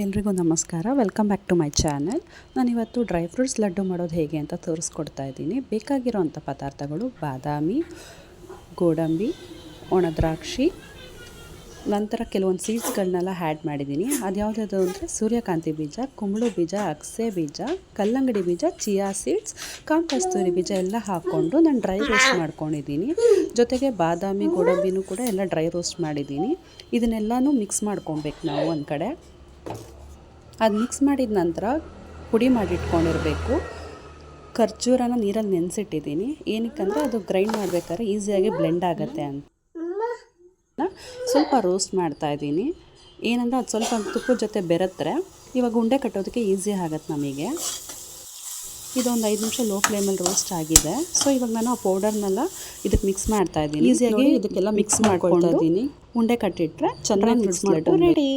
ಎಲ್ರಿಗೂ ನಮಸ್ಕಾರ. Welcome back to my channel ನಾನಿವತ್ತು ಡ್ರೈ ಫ್ರೂಟ್ಸ್ ಲಡ್ಡು ಮಾಡೋದು ಹೇಗೆ ಅಂತ ತೋರಿಸ್ಕೊಡ್ತಾ ಇದ್ದೀನಿ. ಬೇಕಾಗಿರೋವಂಥ ಪದಾರ್ಥಗಳು ಬಾದಾಮಿ, ಗೋಡಂಬಿ, ಒಣದ್ರಾಕ್ಷಿ, ನಂತರ ಕೆಲವೊಂದು ಸೀಡ್ಸ್ಗಳನ್ನೆಲ್ಲ ಆ್ಯಡ್ ಮಾಡಿದ್ದೀನಿ. ಅದು ಯಾವುದ್ಯಾವುದು ಅಂದರೆ ಸೂರ್ಯಕಾಂತಿ ಬೀಜ, ಕುಂಬಳು ಬೀಜ, ಅಗಸೆ ಬೀಜ, ಕಲ್ಲಂಗಡಿ ಬೀಜ, ಚಿಯಾ ಸೀಡ್ಸ್ ಕಾಂಕಸ್ತೂರಿ ಬೀಜ ಎಲ್ಲ ಹಾಕ್ಕೊಂಡು ನಾನು ಡ್ರೈ ರೋಸ್ಟ್ ಮಾಡ್ಕೊಂಡಿದ್ದೀನಿ. ಜೊತೆಗೆ ಬಾದಾಮಿ, ಗೋಡಂಬಿನೂ ಕೂಡ ಎಲ್ಲ ಡ್ರೈ ರೋಸ್ಟ್ ಮಾಡಿದ್ದೀನಿ. ಇದನ್ನೆಲ್ಲನೂ ಮಿಕ್ಸ್ ಮಾಡ್ಕೊಬೇಕು ನಾವು ಒಂದು ಕಡೆ. ಅದು ಮಿಕ್ಸ್ ಮಾಡಿದ ನಂತರ ಪುಡಿ ಮಾಡಿಟ್ಕೊಂಡಿರಬೇಕು. ಖರ್ಜೂರನ ನೀರಲ್ಲಿ ನೆನೆಸಿಟ್ಟಿದ್ದೀನಿ. ಏನಕ್ಕಂದರೆ ಅದು ಗ್ರೈಂಡ್ ಮಾಡಬೇಕಾದ್ರೆ ಈಸಿಯಾಗಿ ಬ್ಲೆಂಡ್ ಆಗುತ್ತೆ ಅಂತ. ಸ್ವಲ್ಪ ರೋಸ್ಟ್ ಮಾಡ್ತಾ ಇದ್ದೀನಿ. ಏನಂದರೆ ಅದು ಸ್ವಲ್ಪ ತುಪ್ಪದ ಜೊತೆ ಬೆರೆತ್ರೆ ಇವಾಗ ಉಂಡೆ ಕಟ್ಟೋದಕ್ಕೆ ಈಸಿ ಆಗುತ್ತೆ ನಮಗೆ. ಇದೊಂದು ಐದು ನಿಮಿಷ ಲೋ ಫ್ಲೇಮಲ್ಲಿ ರೋಸ್ಟ್ ಆಗಿದೆ. ಸೊ ಇವಾಗ ನಾನು ಆ ಪೌಡರ್ನೆಲ್ಲ ಇದಕ್ಕೆ ಮಿಕ್ಸ್ ಮಾಡ್ತಾ ಇದ್ದೀನಿ. ಈಸಿಯಾಗಿ ಇದಕ್ಕೆಲ್ಲ ಮಿಕ್ಸ್ ಮಾಡ್ಕೊಳ್ತಾ ಇದ್ದೀನಿ. ಉಂಡೆ ಕಟ್ಟಿಟ್ರೆ ಚೆನ್ನಾಗಿ ಮಿಕ್ಸ್ ಮಾಡಿ ರೆಡಿ